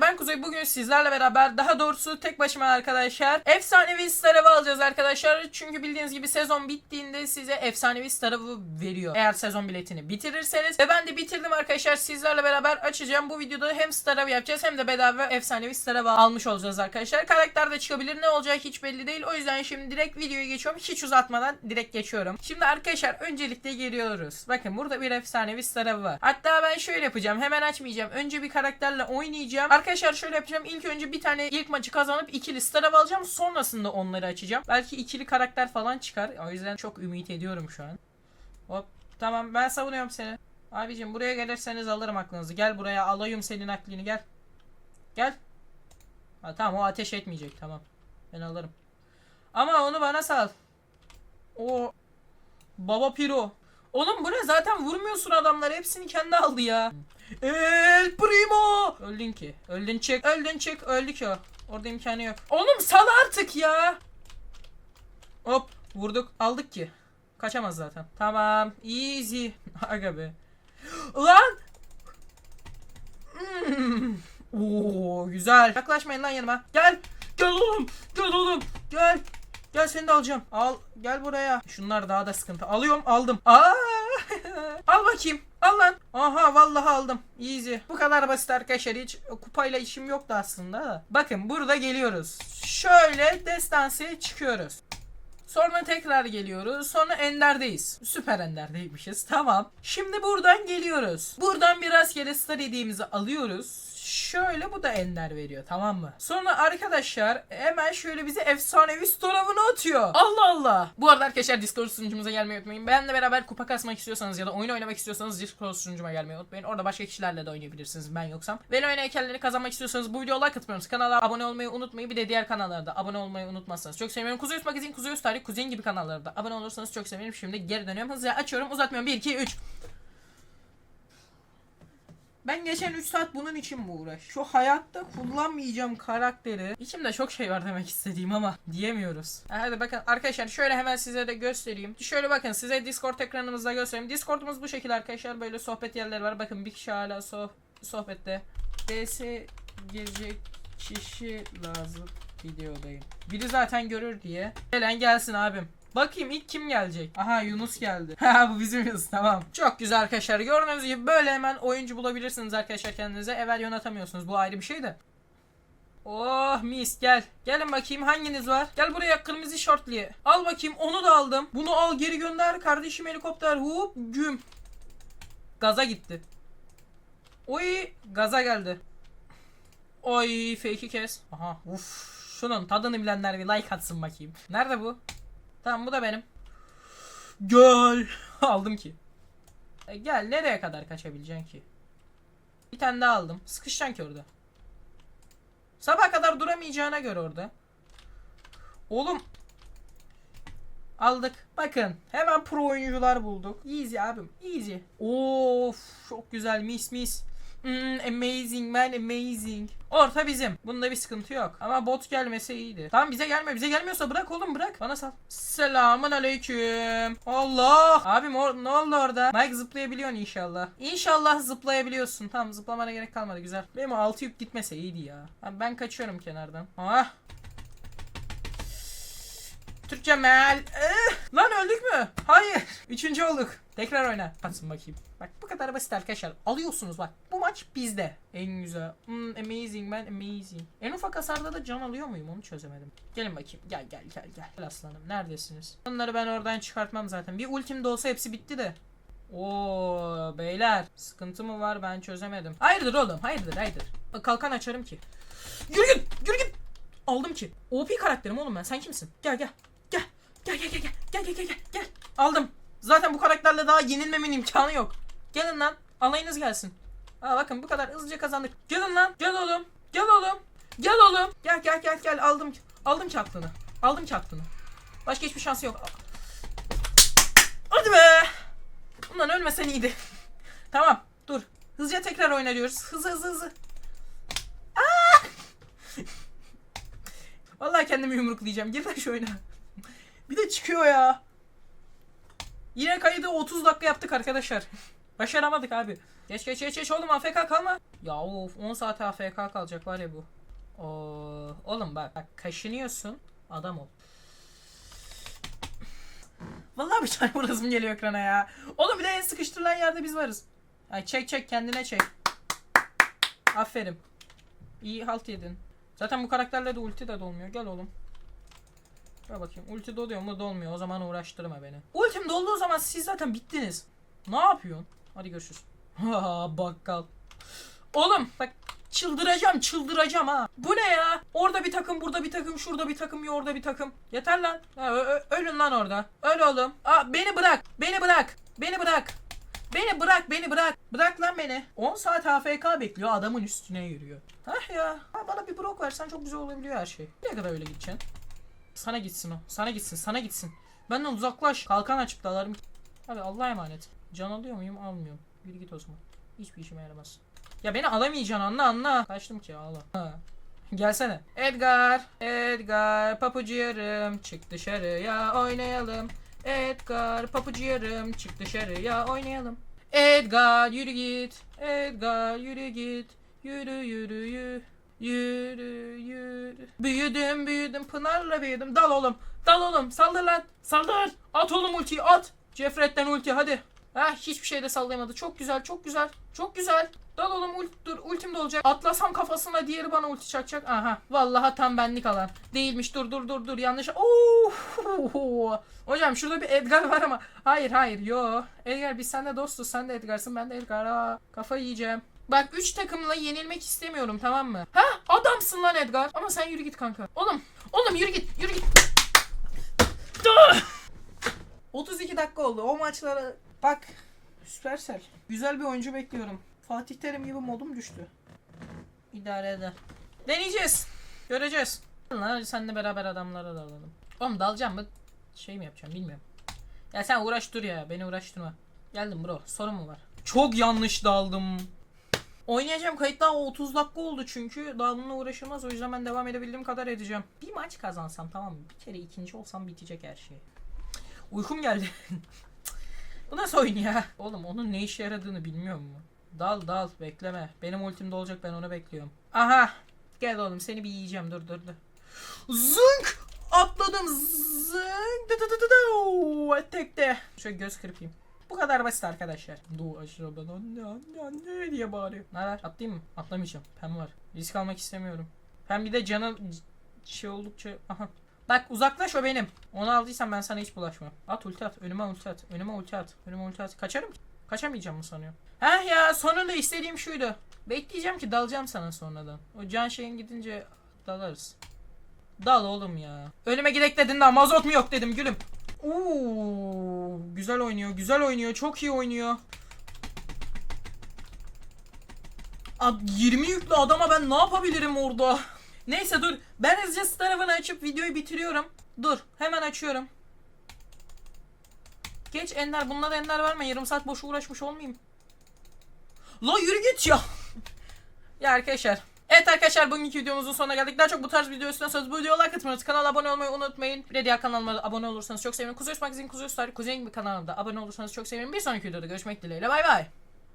ben Kuzey bugün sizlerle beraber daha doğrusu tek başıma arkadaşlar efsanevi Starav'ı alacağız arkadaşlar. Çünkü bildiğiniz gibi sezon bittiğinde size efsanevi Starav'ı veriyor. Eğer sezon biletini bitirirseniz. Ve ben de bitirdim arkadaşlar sizlerle beraber açacağım. Bu videoda hem Starav yapacağız hem de bedava efsanevi Starav'ı almış olacağız arkadaşlar. Karakter de çıkabilir ne olacağı hiç belli değil. O yüzden şimdi direkt videoya geçiyorum. Hiç uzatmadan direkt geçiyorum. Şimdi arkadaşlar öncelikle geliyoruz. Bakın burada bir efsanevi Starav'ı var. Hatta ben şöyle yapacağım. Hemen açmayacağım. Önce bir karakterle oynayacağım. Arkadaşlar şöyle yapacağım. İlk önce bir tane ilk maçı kazanıp ikili Starav alacağım. Sonrasında onları açacağım. Belki ikili karakter falan çıkar. O yüzden çok ümit ediyorum şu an. Hop. Tamam ben savunuyorum seni. Abicim buraya gelirseniz alırım aklınızı. Gel buraya alayım senin aklını gel. Gel. Ha, tamam o ateş etmeyecek tamam. Ben alırım. Ama onu bana sal. O Baba Piro. Oğlum bu ne zaten vurmuyorsun adamları hepsini kendi aldı ya. El Primo. Öldün ki. Öldün çık. Öldün çık. Öldük ya. Orada imkanı yok. Oğlum sal artık ya. Hop vurduk. Aldık ki. Kaçamaz zaten. Tamam. Easy. Aga be. Lan. Hmm. Oo güzel. Yaklaşmayın lan yanıma. Gel. Gel oğlum. Gel oğlum. Gel. Gel seni de alacağım. Al. Gel buraya. Şunlar daha da sıkıntı. Alıyorum. Aldım. Aa! Al bakayım. Al lan. Aha vallahi aldım. Easy. Bu kadar basit arkadaşlar. Hiç kupayla işim yoktu aslında. da. Bakın burada geliyoruz. Şöyle destansiye çıkıyoruz. Sonra tekrar geliyoruz. Sonra Ender'deyiz. Süper Ender'deymişiz. Tamam. Şimdi buradan geliyoruz. Buradan bir rastgele star hediyemizi alıyoruz. Şöyle bu da Ender veriyor tamam mı? Sonra arkadaşlar hemen şöyle bize efsanevi storavını atıyor. Allah Allah. Bu arada arkadaşlar Discord sunucumuza gelmeyi unutmayın. Benimle beraber kupa kasmak istiyorsanız ya da oyun oynamak istiyorsanız Discord sunucuma gelmeyi unutmayın. Orada başka kişilerle de oynayabilirsiniz ben yoksam. Ve oyun heykellerini kazanmak istiyorsanız bu videoya like atmayı Kanala abone olmayı unutmayın. Bir de diğer kanallarda abone olmayı unutmazsanız çok sevinirim. Kuzey Üst Magazin, Kuzey Üst Tarih, Kuzeyin gibi kanallarda abone olursanız çok sevinirim. Şimdi geri dönüyorum. Hızlıca açıyorum. Uzatmıyorum. 1, 2, 3. Ben geçen 3 saat bunun için mi uğraş? Şu hayatta kullanmayacağım karakteri. İçimde çok şey var demek istediğim ama diyemiyoruz. Hadi bakın arkadaşlar şöyle hemen size de göstereyim. Şöyle bakın size Discord ekranımızda göstereyim. Discord'umuz bu şekilde arkadaşlar. Böyle sohbet yerleri var. Bakın bir kişi hala soh sohbette. DS gelecek kişi lazım videodayım. Biri zaten görür diye. Gelen gelsin abim. Bakayım ilk kim gelecek? Aha Yunus geldi. Ha bu bizim Yunus tamam. Çok güzel arkadaşlar. Gördüğünüz gibi böyle hemen oyuncu bulabilirsiniz arkadaşlar kendinize. Evvel yönetamıyorsunuz. Bu ayrı bir şey de. Oh mis gel. Gelin bakayım hanginiz var? Gel buraya kırmızı şortliye. Al bakayım onu da aldım. Bunu al geri gönder kardeşim helikopter. Hop güm. Gaza gitti. Oy gaza geldi. Oy fake'i kes. Aha uf. Şunun tadını bilenler bir like atsın bakayım. Nerede bu? Tamam bu da benim. Gel. Aldım ki. E, gel nereye kadar kaçabileceksin ki? Bir tane daha aldım. Sıkışacaksın ki orada. Sabah kadar duramayacağına göre orada. Oğlum. Aldık. Bakın. Hemen pro oyuncular bulduk. Easy abim. Easy. Of çok güzel mis mis. Hmm, amazing man amazing. Orta bizim. Bunda bir sıkıntı yok. Ama bot gelmese iyiydi. Tamam bize gelme. Bize gelmiyorsa bırak oğlum bırak. Bana sal. Selamun aleyküm. Allah. Abim or- ne oldu orada? Mike zıplayabiliyorsun inşallah. İnşallah zıplayabiliyorsun. Tamam zıplamana gerek kalmadı güzel. Benim altı yük gitmese iyiydi ya. Ben kaçıyorum kenardan. Ah. Türkçe meal. Eh, lan öldük mü? Hayır. Üçüncü olduk. Tekrar oyna. Atsın bakayım. Bak bu kadar basit arkadaşlar. Alıyorsunuz bak. Maç bizde. En güzel. Hmm, amazing man amazing. En ufak hasarda da can alıyor muyum onu çözemedim. Gelin bakayım. Gel gel gel gel. Gel aslanım. Neredesiniz? Onları ben oradan çıkartmam zaten. Bir ultim de olsa hepsi bitti de. Oo beyler. Sıkıntı mı var ben çözemedim. Hayırdır oğlum hayırdır hayırdır. Kalkan açarım ki. Yürü git yürü git. Aldım ki. OP karakterim oğlum ben. Sen kimsin? Gel. Gel. Gel gel gel gel. Gel gel gel gel. Gel. Aldım. Zaten bu karakterle daha yenilmemin imkanı yok. Gelin lan. Alayınız gelsin. Aa bakın bu kadar hızlıca kazandık. Gelin lan. Gel oğlum. Gel oğlum. Gel oğlum. Gel gel gel gel. Aldım. Aldım ki aklını. Aldım ki aklını. Başka hiçbir şansı yok. Hadi be. Bundan ölmesen iyiydi. tamam. Dur. Hızlıca tekrar oynarıyoruz. Hızlı hızlı hızlı. Aa! Vallahi kendimi yumruklayacağım. Gir lan şu oyuna. Bir de çıkıyor ya. Yine kaydı 30 dakika yaptık arkadaşlar. Başaramadık abi. Geç geç geç geç oğlum AFK kalma. Ya of 10 saate AFK kalacak var ya bu. Oo, oğlum bak, bak kaşınıyorsun adam ol. Vallahi bir tane vurasım geliyor ekrana ya. Oğlum bir de en sıkıştırılan yerde biz varız. Ay çek çek kendine çek. Aferin. İyi halt yedin. Zaten bu karakterle de ulti de dolmuyor. Gel oğlum. Gel bakayım. Ulti doluyor mu? Dolmuyor. O zaman uğraştırma beni. Ultim dolduğu zaman siz zaten bittiniz. Ne yapıyorsun? Hadi görüşürüz. Ha bakkal. Oğlum bak çıldıracağım çıldıracağım ha. Bu ne ya? Orada bir takım burada bir takım şurada bir takım ya orada bir takım. Yeter lan. Ha, ölün lan orada. Öl oğlum. Aa, beni bırak. Beni bırak. Beni bırak. Beni bırak beni bırak. Bırak lan beni. 10 saat AFK bekliyor adamın üstüne yürüyor. Hah ya. Ha, bana bir brok versen çok güzel olabiliyor her şey. Ne kadar öyle gideceksin? Sana gitsin o. Sana gitsin sana gitsin. Benden uzaklaş. Kalkan açıp dalarım. Hadi Allah'a emanet. Can alıyor muyum? Almıyorum. Yürü git o zaman. Hiçbir işime yaramaz. Ya beni alamayacaksın anla anla. Kaçtım ki ağla. Ha. Gelsene. Edgar. Edgar. Papucu yarım. Çık dışarıya oynayalım. Edgar. Papucu yarım. Çık dışarıya oynayalım. Edgar yürü git. Edgar yürü git. Yürü yürü yürü. Yürü yürü. Büyüdüm büyüdüm Pınar'la büyüdüm. Dal oğlum. Dal oğlum. Saldır lan. Saldır. At oğlum ultiyi at. Cefret'ten ulti hadi. Ha hiçbir şeyde sallayamadı. Çok güzel çok güzel. Çok güzel. Dal oğlum ult, dur ultim de olacak. Atlasam kafasına diğeri bana ulti çakacak. Aha. Vallahi tam benlik alan. Değilmiş. Dur dur dur dur. Yanlış. Oo. Hocam şurada bir Edgar var ama. Hayır hayır. Yo. Edgar biz seninle dostuz. Sen de Edgar'sın. Ben de Edgar. Aa, kafa yiyeceğim. Bak 3 takımla yenilmek istemiyorum tamam mı? Ha adamsın lan Edgar. Ama sen yürü git kanka. Oğlum. Oğlum yürü git. Yürü git. Dur. 32 dakika oldu. O maçlara bak. Süpersel. Güzel bir oyuncu bekliyorum. Fatih Terim gibi modum düştü. İdare eder. Deneyeceğiz. Göreceğiz. Hadi seninle beraber adamlara dalalım. Oğlum dalacağım mı? Şey mi yapacağım bilmiyorum. Ya sen uğraş dur ya. Beni uğraştırma. Geldim bro. Sorun mu var? Çok yanlış daldım. Oynayacağım kayıt daha 30 dakika oldu çünkü bununla uğraşılmaz o yüzden ben devam edebildiğim kadar edeceğim. Bir maç kazansam tamam mı? Bir kere ikinci olsam bitecek her şey. Uykum geldi. Bu nasıl oyun ya? Oğlum onun ne işe yaradığını bilmiyor mu? Dal dal bekleme. Benim ultimde olacak ben onu bekliyorum. Aha. Gel oğlum seni bir yiyeceğim dur dur dur. Zınk! Atladım zınk. Tekte. Şöyle göz kırpayım. Bu kadar basit arkadaşlar. Du aşağıdan anne anne anne diye bağırıyor. Ne var? Atlayayım mı? Atlamayacağım. Pem var. Risk almak istemiyorum. Pem bir de canı şey oldukça... Aha. Bak uzaklaş o benim. Onu aldıysan ben sana hiç bulaşmam. At ulti at. Önüme ulti at. Önüme ulti at. Önüme ulti at. Kaçarım. Kaçamayacağım mı sanıyor? Heh ya sonunda istediğim şuydu. Bekleyeceğim ki dalacağım sana sonradan. O can şeyin gidince dalarız. Dal oğlum ya. Önüme gidek dedin daha mazot mu yok dedim gülüm. Oo, güzel oynuyor, güzel oynuyor, çok iyi oynuyor. Ad 20 yüklü adama ben ne yapabilirim orada? Neyse dur. Ben hızlıca tarafını açıp videoyu bitiriyorum. Dur. Hemen açıyorum. Geç Ender. Bununla da Ender verme. Yarım saat boşu uğraşmış olmayayım. La yürü git ya. ya arkadaşlar. Evet arkadaşlar bugünkü videomuzun sonuna geldik. Daha çok bu tarz video istiyorsanız bu videoya like atmayı, kanala abone olmayı unutmayın. Bir diğer kanalıma abone olursanız çok sevinirim. Kuzey Magazin Kuzey Star, Kuzey gibi kanalımda abone olursanız çok sevinirim. Bir sonraki videoda görüşmek dileğiyle. Bay bay.